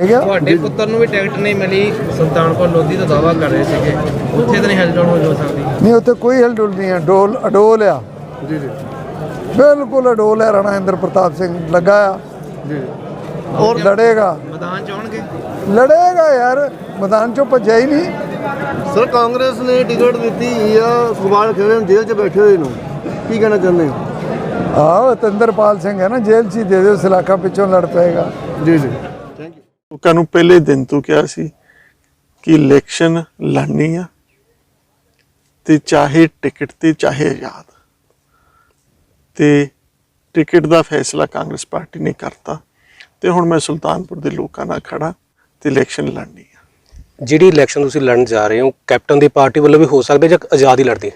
ਤੁਹਾਡੇ ਪੁੱਤਰ ਨੂੰ ਵੀ ਟਿਕਟ ਨਹੀਂ ਮਿਲੀ ਸੁਲਤਾਨਪੁਰ ਲੋਧੀ ਦਾ ਦਾਵਾ ਕਰ ਰਹੇ ਸੀਗੇ। ਉੱਥੇ ਤਾਂ ਨਹੀਂ ਹੈਲਡਾਊਨ ਹੋ ਸਕਦੀ। ਨਹੀਂ ਉੱਥੇ ਕੋਈ ਹਿਲਡੁਲ ਨਹੀਂ ਹੈ ਡੋਲ ਅਡੋਲ ਆ। ਜੀ ਜੀ। ਬਿਲਕੁਲ ਅਡੋਲ ਹੈ ਰਾਣਾ ਇੰਦਰ ਪ੍ਰਤਾਪ ਸਿੰਘ ਲੱਗਾ ਆ। ਜੀ। ਔਰ ਲੜੇਗਾ। ਮੈਦਾਨ ਚ ਆਉਣਗੇ? ਲੜੇਗਾ ਯਾਰ ਮੈਦਾਨ ਚੋਂ ਭੱਜਿਆ ਹੀ ਨਹੀਂ। ਸਰ ਕਾਂਗਰਸ ਨੇ ਟਿਕਟ ਦਿੱਤੀ ਆ ਸੁਖਪਾਲ ਖਹਿਰੇ ਨੂੰ ਜੇਲ੍ਹ 'ਚ ਬੈਠੇ ਹੋਏ ਨੂੰ। ਕੀ ਕਹਿਣਾ ਚਾਹੁੰਦੇ ਹੋ? ਆਹ ਤੰਦਰਪਾਲ ਸਿੰਘ ਹੈ ਨਾ ਜੇਲ੍ਹ 'ਚ ਹੀ ਦੇ ਦਿਓ ਸਲਾਖਾ ਪਿੱਛੋਂ ਲੜ ਪਏਗਾ। ਜੀ ਜੀ। ਲੋਕਾਂ ਨੂੰ ਪਹਿਲੇ ਦਿਨ ਤੋਂ ਕਿਹਾ ਸੀ ਕਿ ਇਲੈਕਸ਼ਨ ਲੜਨੀ ਆ ਤੇ ਚਾਹੇ ਟਿਕਟ ਤੇ ਚਾਹੇ ਆਜ਼ਾਦ। ਤੇ ਟਿਕਟ ਦਾ ਫੈਸਲਾ ਕਾਂਗਰਸ ਪਾਰਟੀ ਨੇ ਕਰਤਾ ਤੇ ਹੁਣ ਮੈਂ ਸੁਲਤਾਨਪੁਰ ਦੇ ਲੋਕਾਂ ਨਾਲ ਖੜਾ ਤੇ ਇਲੈਕਸ਼ਨ ਲੜਨੀ ਆ। ਜਿਹੜੀ ਇਲੈਕਸ਼ਨ ਤੁਸੀਂ ਲੜਨ ਜਾ ਰਹੇ ਹੋ ਕੈਪਟਨ ਦੀ ਪਾਰਟੀ ਵੱਲੋਂ ਵੀ ਹੋ ਸਕਦਾ ਜਾਂ ਆਜ਼ਾਦ ਹੀ ਲੜਦੀ?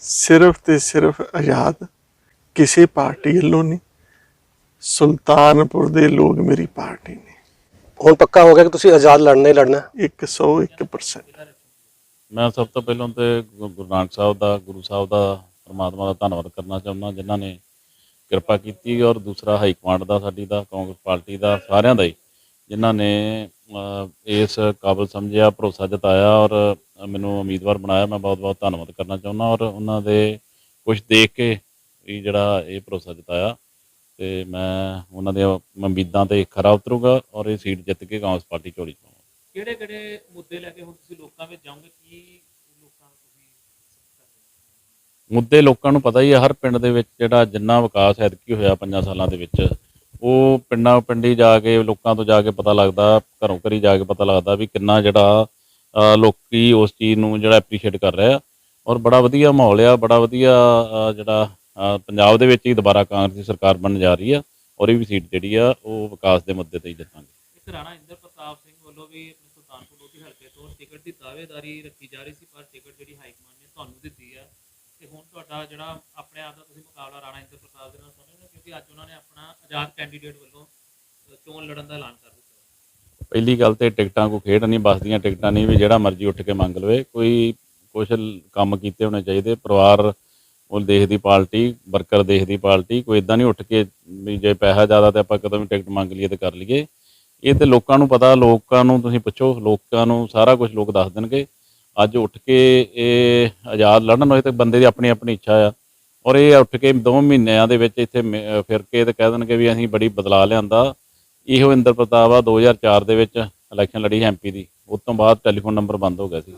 ਸਿਰਫ ਤੇ ਸਿਰਫ ਆਜ਼ਾਦ ਕਿਸੇ ਪਾਰਟੀ ਵੱਲੋਂ ਨਹੀਂ ਸੁਲਤਾਨਪੁਰ ਦੇ ਲੋਕ ਮੇਰੀ ਪਾਰਟੀ ਨੇ। ਹੁਣ ਪੱਕਾ ਹੋ ਗਿਆ ਕਿ ਤੁਸੀਂ ਆਜ਼ਾਦ ਲੜਨਾ ਹੀ ਲੜਨਾ? ਹੈ। 101% ਮੈਂ ਸਭ ਤੋਂ ਪਹਿਲਾਂ ਤੇ ਗੁ- ਗੁਰੂ ਨਾਨਕ ਸਾਹਿਬ ਦਾ ਗੁਰੂ ਸਾਹਿਬ ਦਾ ਪਰਮਾਤਮਾ ਦਾ ਧੰਨਵਾਦ ਕਰਨਾ ਚਾਹੁੰਦਾ ਜਿਨ੍ਹਾਂ ਨੇ ਕਿਰਪਾ ਕੀਤੀ ਔਰ ਦੂਸਰਾ ਹਾਈ ਕਮਾਂਡ ਦਾ ਸਾਡੀ ਦਾ ਕਾਂਗਰਸ ਪਾਰਟੀ ਦਾ ਸਾਰਿਆਂ ਦਾ ਹੀ ਜਿਨ੍ਹਾਂ ਨੇ ਅਹ, ਇਸ ਕਾਬਲ ਸਮਝਿਆ ਭਰੋਸਾ ਜਤਾਇਆ ਔਰ ਮੈਨੂੰ ਉਮੀਦਵਾਰ ਬਣਾਇਆ। ਮੈਂ ਬਹੁਤ ਬਹੁਤ ਧੰਨਵਾਦ ਕਰਨਾ ਚਾਹੁੰਦਾ ਔਰ ਉਹਨਾਂ ਦੇ ਕੁਝ ਦੇਖ ਕੇ ਵੀ ਜਿਹੜਾ ਇਹ ਭਰੋਸਾ ਜਤਾਇਆ। ਤੇ ਮੈਂ ਉਹਨਾਂ ਦੇ ਉਮੀਦਾਂ ਤੇ ਖਰਾ ਉਤਰੂਗਾ ਔਰ ਇਹ ਸੀਟ ਜਿੱਤ ਕੇ ਕਾਂਗਰਸ ਪਾਰਟੀ ਚੋਰੀ ਪਾਵਾਂਗਾ ਕਿਹੜੇ ਕਿਹੜੇ ਮੁੱਦੇ ਲੈ ਕੇ ਹੁਣ ਤੁਸੀਂ ਲੋਕਾਂ ਵਿੱਚ ਜਾਓਗੇ? ਕੀ ਲੋਕਾਂ ਨੂੰ ਤੁਸੀਂ ਮੁੱਦੇ ਲੋਕਾਂ ਨੂੰ ਪਤਾ ਹੀ ਹੈ ਹਰ ਪਿੰਡ ਦੇ ਵਿੱਚ ਜਿਹੜਾ ਜਿੰਨਾ ਵਿਕਾਸ ਐਤਕੀ ਹੋਇਆ ਪੰਜਾਂ ਸਾਲਾਂ ਦੇ ਵਿੱਚ ਉਹ ਪਿੰਡਾਂ ਪਿੰਡੀ ਜਾ ਕੇ ਲੋਕਾਂ ਤੋਂ ਜਾ ਕੇ ਪਤਾ ਲੱਗਦਾ ਘਰੋਂ ਘਰੀ ਜਾ ਕੇ ਪਤਾ ਲੱਗਦਾ ਵੀ ਕਿੰਨਾ ਜਿਹੜਾ ਲੋਕੀ ਉਸ ਚੀਜ਼ ਨੂੰ ਜਿਹੜਾ ਐਪਰੀਸ਼ੀਏਟ ਕਰ ਰਹੇ ਆ। ਔਰ ਬੜਾ ਵਧੀਆ ਮਾਹੌਲ ਆ ਬੜਾ ਵਧੀਆ ਜਿਹੜਾ ਪੰਜਾਬ ਦੇ ਵਿੱਚ ਹੀ ਦੁਬਾਰਾ ਕਾਂਗਰਸ ਦੀ ਸਰਕਾਰ ਬਣਨ ਜਾ ਰਹੀ ਆ ਔਰ ਇਹ ਵੀ ਸੀਟ ਜਿਹੜੀ ਆ ਉਹ ਵਿਕਾਸ ਦੇ ਮੁੱਦੇ ਤੇ ਹੀ ਜਿੱਤਾਂਗੇ ਇੱਕ ਰਾਣਾ ਇੰਦਰ ਪ੍ਰਤਾਪ ਸਿੰਘ ਵੱਲੋਂ ਵੀ ਆਪਣੇ ਸੁਲਤਾਨਪੁਰ ਲੋਧੀ ਹਲਕੇ ਤੋਂ ਟਿਕਟ ਦੀ ਦਾਅਵੇਦਾਰੀ ਰੱਖੀ ਜਾ ਰਹੀ ਸੀ ਪਰ ਟਿਕਟ ਜਿਹੜੀ ਹਾਈ ਕਮਾਂਡ ਨੇ ਤੁਹਾਨੂੰ ਦਿੱਤੀ ਹੈ ਤੇ ਹੁਣ ਤੁਹਾਡਾ ਜਿਹੜਾ ਆਪਣੇ ਆਪ ਦਾ ਤੁਸੀਂ ਮੁਕਾਬਲਾ ਰਾਣਾ ਇੰਦਰ ਪ੍ਰਤਾਪ ਦੇ ਨਾਲ ਸਮਝਦੇ ਹੋ ਕਿਉਂਕਿ ਅੱਜ ਉਹਨਾਂ ਨੇ ਆਪਣਾ ਆਜ਼ਾਦ ਕੈਂਡੀਡੇਟ ਵੱਲੋਂ ਚੋਣ ਲੜਨ ਦਾ ਐਲਾਨ ਕਰ ਦਿੱਤਾ। ਪਹਿਲੀ ਗੱਲ ਤੇ ਟਿਕਟਾਂ ਕੋ ਖੇਡ ਨਹੀਂ ਬਸਦੀਆਂ ਟਿਕਟਾਂ ਨਹੀਂ ਵੀ ਜਿਹੜਾ ਮਰਜ਼ੀ ਉੱਠ ਕੇ ਮੰਗ ਲਵੇ ਕੋਈ ਲ- ਕੰਮ ਕੀਤੇ ਹੋਣੇ ਚਾਹੀਦੇ ਪਰਿਵਾਰ ਉਹ ਦੇਖਦੀ ਪਾਰਟੀ, ਵਰਕਰ ਦੇਖਦੀ ਪਾਰਟੀ, ਕੋਈ ਇਦਾਂ ਨਹੀਂ ਉੱਠ ਕੇ ਵੀ ਜੇ ਪੈਸਾ ਜ਼ਿਆਦਾ ਤੇ ਆਪਾਂ ਕਦੋਂ ਵੀ ਟਿਕਟ ਮੰਗ ਲਈਏ ਤੇ ਕਰ ਲਈਏ। ਇਹ ਤੇ ਲੋਕਾਂ ਨੂੰ ਪਤਾ, ਲੋਕਾਂ ਨੂੰ ਤੁਸੀਂ ਪੁੱਛੋ, ਲੋਕਾਂ ਨੂੰ ਸਾਰਾ ਕੁਝ ਲੋਕ ਦੱਸ ਦੇਣਗੇ। ਅੱਜ ਉੱਠ ਕੇ ਇਹ ਆਜ਼ਾਦ ਲੜਨ ਹੋਏ ਤੇ ਬੰਦੇ ਦੀ ਆਪਣੀ ਆਪਣੀ ਇੱਛਾ ਆ। ਔਰ ਇਹ ਉੱਠ ਕੇ ਦੋ ਮਹੀਨਿਆਂ ਦੇ ਵਿੱਚ ਇੱਥੇ ਮ- ਫਿਰ ਕੇ ਤੇ ਕਹਿ ਦੇਣਗੇ ਵੀ ਅਸੀਂ ਬੜੀ ਬਦਲਾ ਲਿਆਂਦਾ। ਇਹੋ ਇੰਦਰ ਪ੍ਰਤਾਪ ਆ 2004 ਦੇ ਵਿੱਚ ਇਲੈਕਸ਼ਨ ਲੜੀ ਐਮਪੀ ਦੀ। ਉਸ ਤੋਂ ਬਾਅਦ ਟੈਲੀਫੋਨ ਨੰਬਰ ਬੰਦ ਹੋ ਗਿਆ ਸੀ।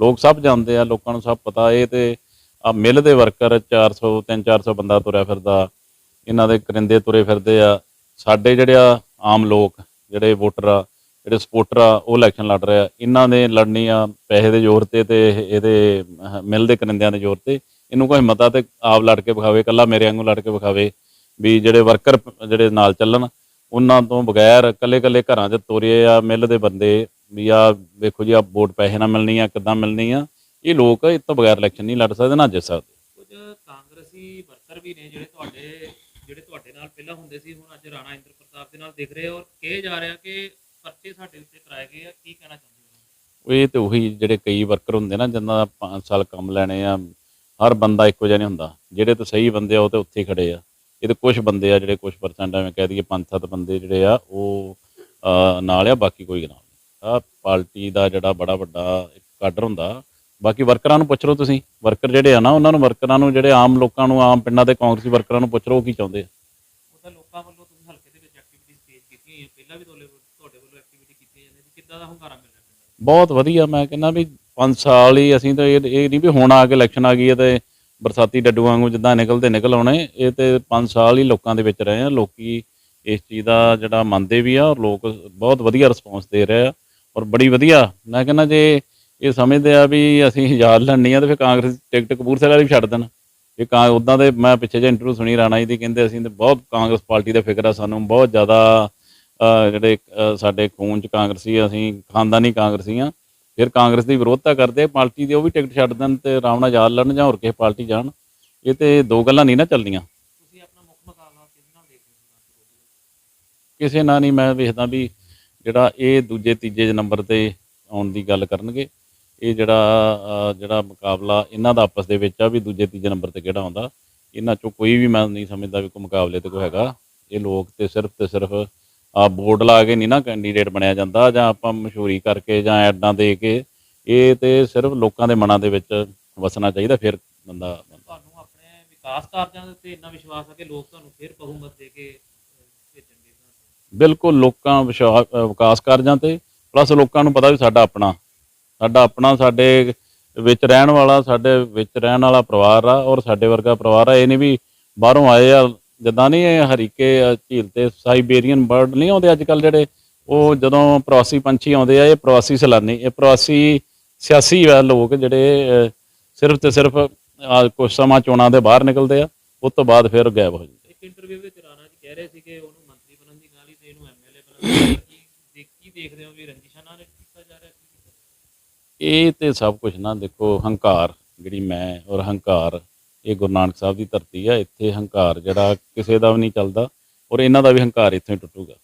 ਲੋਕ ਸਭ ਜਾਣਦੇ ਆ, ਲੋਕਾਂ ਨੂੰ ਸਭ ਪਤਾ। ਇਹ ਤੇ ਆ ਮਿਲ ਦੇ ਵਰਕਰ 400 3-400 ਬੰਦਾ ਤੁਰਿਆ ਫਿਰਦਾ ਇਹਨਾਂ ਦੇ ਕਰਿੰਦੇ ਤੁਰੇ ਫਿਰਦੇ ਆ। ਸਾਡੇ ਜਿਹੜੇ ਆ ਆਮ ਲੋਕ ਜਿਹੜੇ ਵੋਟਰ ਆ ਜਿਹੜੇ ਸਪੋਰਟਰ ਆ ਉਹ ਇਲੈਕਸ਼ਨ ਲੜ ਰਹੇ ਆ। ਇਹਨਾਂ ਨੇ ਲੜਨੀ ਆ ਪੈਸੇ ਦੇ ਜ਼ੋਰ ਤੇ ਤੇ ਇਹਦੇ ਅਹ, ਮਿਲ ਦੇ ਕਰਿੰਦਿਆਂ ਦੇ ਜ਼ੋਰ ਤੇ। ਇਹਨੂੰ ਕੋਈ ਮਤਾ ਤੇ ਆਪ ਲੜ ਕੇ ਵਿਖਾਵੇ ਕੱਲਾ ਮੇਰੇ ਵਾਂਗੂ ਲੜ ਕੇ ਵਿਖਾਵੇ ਵੀ ਜਿਹੜੇ ਵਰਕਰ ਜਿਹੜੇ ਨਾਲ ਚੱਲਣ। ਉਹਨਾਂ ਤੋਂ ਬਗੈਰ ਕੱਲੇ ਕੱਲੇ ਘਰਾਂ 'ਚ ਤੋਰੇ ਆ ਮਿਲ ਦੇ ਬੰਦੇ ਵੀ ਆ ਵੇਖੋ ਜੀ ਆ ਵੋਟ ਪੈਸੇ ਨਾਲ ਮਿਲਣੀ ਆ ਕਿੱਦਾਂ ਮਿਲਣੀ ਆ। ਇਹ ਲੋਕ ਇਹ ਤੋਂ ਬਗੈਰ ਇਲੈਕਸ਼ਨ ਨਹੀਂ ਲੜ ਸਕਦੇ ਨਾ ਜਿੱਤ ਸਕਦੇ। ਕੁਝ ਕਾਂਗਰਸੀ ਵਰਕਰ ਵੀ ਨੇ ਜਿਹੜੇ ਤੁਹਾਡੇ ਜਿਹੜੇ ਤੁਹਾਡੇ ਨਾਲ ਪਹਿਲਾਂ ਹੁੰਦੇ ਸੀ ਹੁਣ ਅੱਜ ਰਾਣਾ ਇੰਦਰ ਪ੍ਰਤਾਪ ਦੇ ਨਾਲ ਦਿਖ ਰਹੇ ਔਰ ਕਹੇ ਜਾ ਰਿਹਾ ਕਿ ਪਰਚੇ ਸਾਡੇ ਉੱਤੇ ਕਰਾਏ ਗਏ ਆ ਕੀ ਕਹਿਣਾ ਚਾਹੁੰਦੇ ਹੋ? ਇਹ ਤੇ ਉਹੀ ਜਿਹੜੇ ਕਈ ਵਰਕਰ ਹੁੰਦੇ ਨਾ ਜਿਨ੍ਹਾਂ ਦਾ 5 ਸਾਲ ਕੰਮ ਲੈਣੇ ਆ ਹਰ ਬੰਦਾ ਇੱਕੋ ਜਿਹਾ ਨਹੀਂ ਹੁੰਦਾ। ਜਿਹੜੇ ਤਾਂ ਸਹੀ ਬੰਦੇ ਆ ਉਹ ਤੇ ਉੱਥੇ ਖੜੇ ਆ। ਇਹ ਤੇ ਕੁਝ ਬੰਦੇ ਆ ਜਿਹੜੇ ਕੁਝ ਪਰਸੈਂਟ ਐਵੇਂ ਕਹਿ ਦਈਏ ਪੰਜ ਸੱਤ ਬੰਦੇ ਜਿਹੜੇ ਆ ਉਹ ਨਾਲ ਆ ਬਾਕੀ ਕੋਈ ਨਹੀਂ। ਆ ਪਾਰਟੀ ਦਾ ਜਿਹੜਾ ਬੜਾ ਵੱਡਾ ਇੱਕ ਕਾਡਰ ਹੁੰਦਾ ਬਾਕੀ ਵਰਕਰਾਂ ਨੂੰ ਪੁੱਛ ਲਓ ਤੁਸੀਂ। ਵਰਕਰ ਜਿਹੜੇ ਆ ਨਾ ਉਹਨਾਂ ਨੂੰ ਵਰਕਰਾਂ ਨੂੰ ਜਿਹੜੇ ਆਮ ਲੋਕਾਂ ਨੂੰ ਆਮ ਪਿੰਡਾਂ ਦੇ ਕਾਂਗਰਸੀ ਵਰਕਰਾਂ ਨੂੰ ਪੁੱਛ ਲਓ ਉਹ ਕੀ ਚਾਹੁੰਦੇ ਆ। ਉਹਦਾ ਲੋਕਾਂ ਵੱਲੋਂ ਤੁਸੀਂ ਹਲਕੇ ਦੇ ਵਿੱਚ ਐਕਟੀਵਿਟੀਜ਼ ਤੇਜ਼ ਕੀਤੀਆਂ ਹੋਈਆਂ। ਪਹਿਲਾਂ ਵੀ ਤੁਹਾਡੇ ਤੁਹਾਡੇ ਵੱਲੋਂ ਐਕਟੀਵਿਟੀ ਕੀਤੀ ਜਾਂਦੀ ਸੀ। ਕਿੱਦਾਂ ਦਾ ਹੁੰਗਾਰਾ ਮਿਲ ਰਿਹਾ ਪਿੰਡਾਂ ਬਹੁਤ ਵਧੀਆ। ਮੈਂ ਕਹਿੰਦਾ ਵੀ 5 ਸਾਲ ਹੀ ਅਸੀਂ ਤਾਂ ਇਹ ਇਹ ਨਹੀਂ ਵੀ ਹੁਣ ਆ ਕੇ ਇਲੈਕਸ਼ਨ ਆ ਗਈ ਹੈ ਤੇ ਬਰਸਾਤੀ ਡੱਡੂ ਵਾਂਗੂ ਜਿੱਦਾਂ ਨਿਕਲਦੇ ਨਿਕਲ ਆਉਣੇ। ਇਹ ਤੇ 5 ਸਾਲ ਹੀ ਲੋਕਾਂ ਦੇ ਵਿੱਚ ਰਹੇ ਆ। ਲੋਕੀ ਇਸ ਚੀਜ਼ ਦਾ ਜਿਹੜਾ ਮੰਨਦੇ ਵੀ ਆ ਔਰ ਲੋਕ ਬਹੁਤ ਵਧੀਆ ਰਿਸਪੌਂਸ ਦੇ ਰਹੇ ਆ ਔਰ ਬੜੀ ਵਧੀਆ। ਮੈਂ ਕਹਿੰਦਾ ਜੇ ਇਹ ਸਮਝਦੇ ਆ ਵੀ ਅਸੀਂ ਆਜ਼ਾਦ ਲੜਨੀ ਆ ਤੇ ਫਿਰ ਕਾਂਗਰਸ ਟਿਕਟ ਕਪੂਰਥਲੇ ਵਾਲੀ ਵੀ ਛੱਡ ਦੇਣ। ਇਹ ਕਾਂ ਉਦਾਂ ਦੇ ਮੈਂ ਪਿੱਛੇ ਜੇ ਇੰਟਰਵਿਊ ਸੁਣੀ ਰਾਣਾ ਜੀ ਦੀ ਕਹਿੰਦੇ ਅਸੀਂ ਤੇ ਬਹੁਤ ਕਾਂਗਰਸ ਪਾਰਟੀ ਦਾ ਫਿਕਰ ਆ ਸਾਨੂੰ ਬਹੁਤ ਜ਼ਿਆਦਾ ਜਿਹੜੇ ਸਾਡੇ ਖੂਨ ਚ ਕਾਂਗਰਸੀ ਅਸੀਂ ਖਾਨਦਾਨੀ ਕਾਂਗਰਸੀ ਆ। ਫਿਰ ਕਾਂਗਰਸ ਦੀ ਵਿਰੋਧਤਾ ਕਰਦੇ ਪਾਰਟੀ ਦੀ ਉਹ ਵੀ ਟਿਕਟ ਛੱਡ ਦੇਣ ਤੇ ਆਰਾਮ ਨਾਲ ਆਜ਼ਾਦ ਲੜਨ ਜਾਂ ਹੋਰ ਕਿਸੇ ਪਾਰਟੀ ਜਾਣ। ਇਹ ਤੇ ਦੋ ਗੱਲਾਂ ਨਹੀਂ ਨਾ ਚੱਲਦੀਆਂ ਤੁਸੀਂ ਆਪਣਾ ਮੁੱਖ ਮੁਕਾਬਲਾ ਕਿਹਦੇ ਨਾਲ ਦੇਖਦੇ ਹੋ? ਸੁਲਤਾਨਪੁਰ ਲੋਧੀ ਕਿਸੇ ਨਾਲ ਨਹੀਂ ਮੈਂ ਵੇਖਦਾ ਵੀ ਜਿਹੜਾ ਇਹ ਦੂਜੇ ਤੀਜੇ ਨੰਬਰ ਤੇ ਆਉਣ ਦੀ ਗੱਲ ਕਰਨਗੇ। ਇਹ ਜਿਹੜਾ ਜਿਹੜਾ ਮੁਕਾਬਲਾ ਇਹਨਾਂ ਦਾ ਆਪਸ ਦੇ ਵਿੱਚ ਆ ਵੀ ਦੂਜੇ ਤੀਜੇ ਨੰਬਰ ਤੇ ਕਿਹੜਾ ਆਉਂਦਾ ਇਹਨਾਂ ਚੋਂ ਕੋਈ ਵੀ ਮੈਂ ਨਹੀਂ ਸਮਝਦਾ ਵੀ ਕੋਈ ਮੁਕਾਬਲੇ ਤੇ ਕੋਈ ਹੈਗਾ ਇਹ ਲੋਕ ਤੇ ਸਿਰਫ ਤੇ ਸਿਰਫ ਆ ਬੋਰਡ ਲਾ ਕੇ ਨਹੀਂ ਨਾ ਕੈਂਡੀਡੇਟ ਬਣਿਆ ਜਾਂਦਾ ਜਾਂ ਆਪਾਂ ਮਸ਼ਹੂਰੀ ਕਰਕੇ ਜਾਂ ਐਡਾਂ ਦੇ ਕੇ ਇਹ ਤੇ ਸਿਰਫ ਲੋਕਾਂ ਦੇ ਮਨਾਂ ਦੇ ਵਿੱਚ ਵਸਣਾ ਚਾਹੀਦਾ ਫਿਰ ਬੰਦਾ ਤੁਹਾਨੂੰ ਆਪਣੇ ਵਿਕਾਸ ਕਾਰਜਾਂ ਦੇ ਉੱਤੇ ਇੰਨਾ ਵਿਸ਼ਵਾਸ ਹੈ ਕਿ ਲੋਕ ਤੁਹਾਨੂੰ ਫਿਰ ਬਹੁਮਤ ਦੇ ਕੇ ਭੇਜਣਗੇ। ਬਿਲਕੁਲ ਲੋਕਾਂ ਵਿਕਾਸ ਕਾਰਜਾਂ ਤੇ ਪਲੱਸ ਲੋਕਾਂ ਨੂੰ ਪਤਾ ਵੀ ਸਾਡਾ ਆਪਣਾ ਸਾਡਾ ਆਪਣਾ ਸਾਡੇ ਵਿੱਚ ਰਹਿਣ ਵਾਲਾ, ਸਾਡੇ ਵਿੱਚ ਰਹਿਣ ਵਾਲਾ ਪਰਿਵਾਰ ਆ ਔਰ ਸਾਡੇ ਵਰਗਾ ਪਰਿਵਾਰ ਆ। ਇਹ ਨਹੀਂ ਵੀ ਬਾਹਰੋਂ ਆਏ ਆ, ਜਿੱਦਾਂ ਨਹੀਂ ਇਹ ਹਰੀਕੇ ਝੀਲ ਤੇ ਸਾਈਬੇਰੀਅਨ ਬਰਡ ਨਹੀਂ ਆਉਂਦੇ ਅੱਜ ਕੱਲ ਜਿਹੜੇ, ਉਹ ਜਦੋਂ ਪ੍ਰਵਾਸੀ ਪੰਛੀ ਆਉਂਦੇ ਆ, ਇਹ ਪ੍ਰਵਾਸੀ ਸੈਲਾਨੀ, ਇਹ ਪ੍ਰਵਾਸੀ ਸਿਆਸੀ ਆ ਲੋਕ ਜਿਹੜੇ ਸਿਰਫ ਤੇ ਸਿਰਫ, ਆ ਕੁਝ ਸਮਾਂ ਚੋਣਾਂ ਦੇ ਬਾਹਰ ਨਿਕਲਦੇ ਆ, ਉਸ ਤੋਂ ਬਾਅਦ ਫਿਰ ਗਾਇਬ ਹੋ ਜਾਂਦੇ ਇੱਕ ਇੰਟਰਵਿਊ ਵਿੱਚ ਰਾਣਾ ਜੀ ਕਹਿ ਰਹੇ ਸੀ ਕਿ ਉਹਨੂੰ ਮੰਤਰੀ ਬਣਨ ਦੀ ਗੱਲ ਹੀ ਤੇ ਇਹਨੂੰ ਐਮਐਲਏ ਬਣਨ ਦੀ ਕੀ ਦੇਖਦੇ ਹੋ ਵੀ ਰੰਜਿਸ਼ਾਂ ਨਾਲ ਕੀਤਾ ਜਾ ਰਿਹਾ ਕੀ ਕੀਤਾ? ਇਹ ਤੇ ਸਭ ਕੁਝ ਨਾ ਦੇਖੋ, ਹੰਕਾਰ ਜਿਹੜੀ ਮੈਂ ਔਰ ਹੰਕਾਰ, ਇਹ ਗੁਰੂ ਨਾਨਕ ਸਾਹਿਬ ਦੀ ਧਰਤੀ ਆ, ਇੱਥੇ ਹੰਕਾਰ ਜਿਹੜਾ ਕਿਸੇ ਦਾ ਵੀ ਨਹੀਂ ਚੱਲਦਾ ਔਰ ਇਹਨਾਂ ਦਾ ਵੀ ਹੰਕਾਰ ਇੱਥੋਂ ਹੀ ਟੁੱਟੂਗਾ।